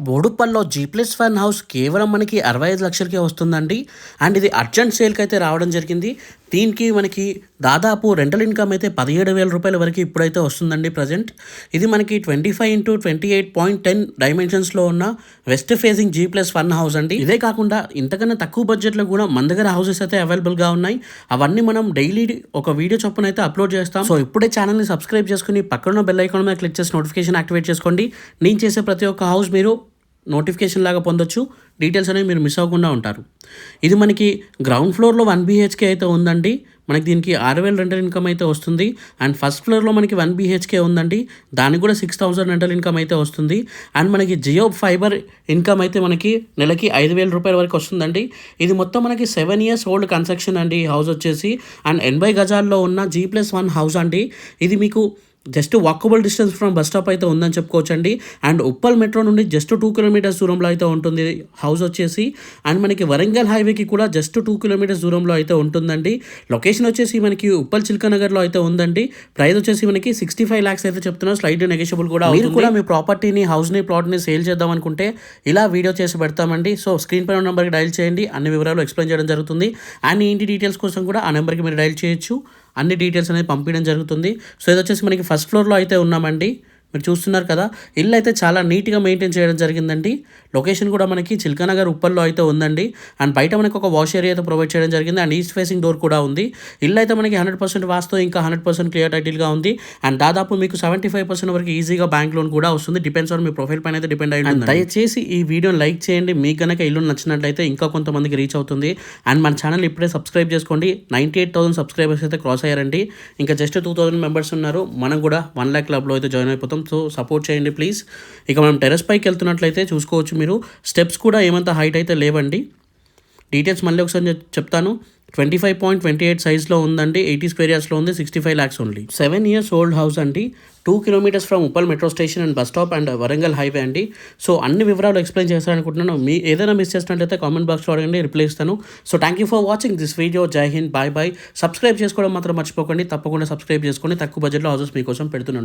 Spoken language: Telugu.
బోడుప్పల్లో జీ ప్లస్ హౌస్ కేవలం మనకి అరవై ఐదు లక్షలకే వస్తుందండి. అండ్ ఇది అర్జెంట్ సేల్కి అయితే రావడం జరిగింది. దీనికి మనకి దాదాపు రెంటల్ ఇన్కమ్ అయితే పదిహేడు వేల రూపాయల వరకు ఇప్పుడైతే వస్తుందండి ప్రజెంట్ ఇది మనకి twenty five into twenty eight point ten డైమెన్షన్స్లో ఉన్న west facing G plus one house అండి. ఇదే కాకుండా ఇంతకన్నా తక్కువ బడ్జెట్లో కూడా మన దగ్గర హౌసెస్ అయితే అవైలబుల్గా ఉన్నాయి. అవన్నీ మనం డైలీ ఒక వీడియో చొప్పున అయితే అప్లోడ్ చేస్తాం. సో ఇప్పుడే ఛానల్ని సబ్స్క్రైబ్ చేసుకుని పక్కన బెల్ ఐకాన్ మీద క్లిక్ చేసి నోటిఫికేషన్ యాక్టివేట్ చేసుకోండి. నేను చేసే ప్రతి ఒక్క హౌస్ మీరు నోటిఫికేషన్ లాగా పొందొచ్చు. డీటెయిల్స్ అనేవి మీరు మిస్ అవ్వకుండా ఉంటారు. ఇది మనకి గ్రౌండ్ ఫ్లోర్లో వన్ బీహెచ్కే అయితే ఉందండి. మనకి దీనికి ఆరు వేల రెంటల్ ఇన్కమ్ అయితే వస్తుంది. అండ్ ఫస్ట్ ఫ్లోర్లో మనకి వన్ బీహెచ్కే ఉందండి. దానికి కూడా సిక్స్ థౌసండ్ రెంటల్ ఇన్కమ్ అయితే వస్తుంది. అండ్ మనకి జియో ఫైబర్ ఇన్కమ్ అయితే మనకి నెలకి ఐదు వేల రూపాయల వరకు వస్తుందండి. ఇది మొత్తం మనకి సెవెన్ ఇయర్స్ ఓల్డ్ కన్స్ట్రక్షన్ అండి. ఈ హౌస్ వచ్చేసి. అండ్ ఎనభై గజాల్లో ఉన్న జీ ప్లస్ వన్ హౌస్ అండి. ఇది మీకు just walkable distance from bus stop అయితే ఉందని చెప్పుకోవచ్చు అండి అండ్ ఉప్పల్ మెట్రో నుండి జస్ట్ టూ కిలోమీటర్స్ దూరంలో అయితే ఉంటుంది. హౌస్ వచ్చేసి అండ్ మనకి వరంగల్ హైవేకి కూడా జస్ట్ టూ కిలోమీటర్స్ దూరంలో అయితే ఉంటుందండి. లొకేషన్ వచ్చేసి మనకి ఉప్పల్ చిల్కనగర్లో అయితే ఉందండి. ప్రైస్ వచ్చేసి మనకి సిక్స్టీ ఫైవ్ ల్యాక్స్ అయితే చెప్తున్నారు స్లైడ్ నెగోషియబుల్ కూడా మీరు కూడా మీ ప్రాపర్టీని హౌస్ని ప్లాట్ని సేల్ చేద్దాం అనుకుంటే ఇలా వీడియో చేసి పెడతామండి. సో స్క్రీన్ పైన నెంబర్కి డైల్ చేయండి. అన్ని వివరాలు ఎక్స్ప్లెయిన్ చేయడం జరుగుతుంది. అండ్ ఇంటి డీటెయిల్స్ కోసం కూడా ఆ నెంబర్కి మీరు డైల్ చేయొచ్చు. అన్ని డీటెయిల్స్ అనేది పంపించడం జరుగుతుంది. సో ఇది వచ్చేసి మనకి ఫస్ట్ ఫ్లోర్లో అయితే ఉన్నామండి. మీరు చూస్తున్నారు కదా ఇల్లు అయితే చాలా నీట్గా మెయింటైన్ చేయడం జరిగిందండి. లొకేషన్ కూడా మనకి చిల్కానగర్ ఉప్పల్లో అయితే ఉందండి. అండ్ బయట మనకి ఒక వాష్ ఏరియా అయితే ప్రొవైడ్ చేయడం జరిగింది. అండ్ ఈస్ట్ ఫేసింగ్ డోర్ కూడా ఉంది. ఇల్లు అయితే మనకి హండ్రెడ్ పర్సెంట్ వాస్తు ఇంకా హండ్రెడ్ పర్సెంట్ క్లియర్ టైటిల్గా ఉంది. అండ్ దాదాపు మీకు సెవెంటీ ఫైవ్ పర్సెంట్ వరకు ఈజీగా బ్యాంక్ లోన్ కూడా వస్తుంది. డిపెండ్స్ ఆన్ మీ ప్రొఫైల్ పైన అయితే డిపెండ్ అయి దయచేసి ఈ వీడియోని లైక్ చేయండి. మీకు కనుక ఇల్లు నచ్చినట్లయితే ఇంకా కొంతమందికి రీచ్ అవుతుంది. అండ్ మన ఛానల్ ఇప్పుడే సబ్స్క్రైబ్ చేసుకోండి. నైంటీ ఎయిట్ థౌసండ్ సబ్స్క్రైబర్స్ అయితే క్రాస్ అయ్యారండి. ఇంకా జస్ట్ టూ థౌసండ్ మెంబర్స్ ఉన్నారు. మనం కూడా వన్ ల్యాక్ క్లబ్లో అయితే జాయిన్ అయిపోతాం. సో సపోర్ట్ చేయండి ప్లీజ్ ఇక మనం టెరెస్ పైకి వెళ్తున్నట్లయితే చూసుకోవచ్చు మీరు. స్టెప్స్ కూడా ఏమంత హైట్ అయితే లేవండి. డీటెయిల్స్ మళ్ళీ ఒకసారి చెప్తాను. Twenty five point twenty eight సైజ్లో ఉందండి. ఎయిటీ స్క్వేర్ ఇయర్స్లో ఉంది. Sixty five lakhs only seven years old house అండి. Two kilometres from Uppal metro station and bus stop and Warangal highway అండి. సో అన్ని వివరాలు ఎక్స్ప్లెయిన్ చేస్తారనుకుంటున్నాను. మీ ఏదైనా మిస్ చేసినట్లయితే కామెంట్ బాక్స్లో అడగండి రిప్లై ఇస్తాను. So thank you for watching this video Jai Hind bye bye subscribe చేసుకోవడం మాత్రం మర్చిపోకండి. తప్పకుండా సబ్స్క్రైబ్ చేసుకోండి. తక్కువ బడ్జెట్లో హౌసెస్ మీకోసం పెడుతున్నాను.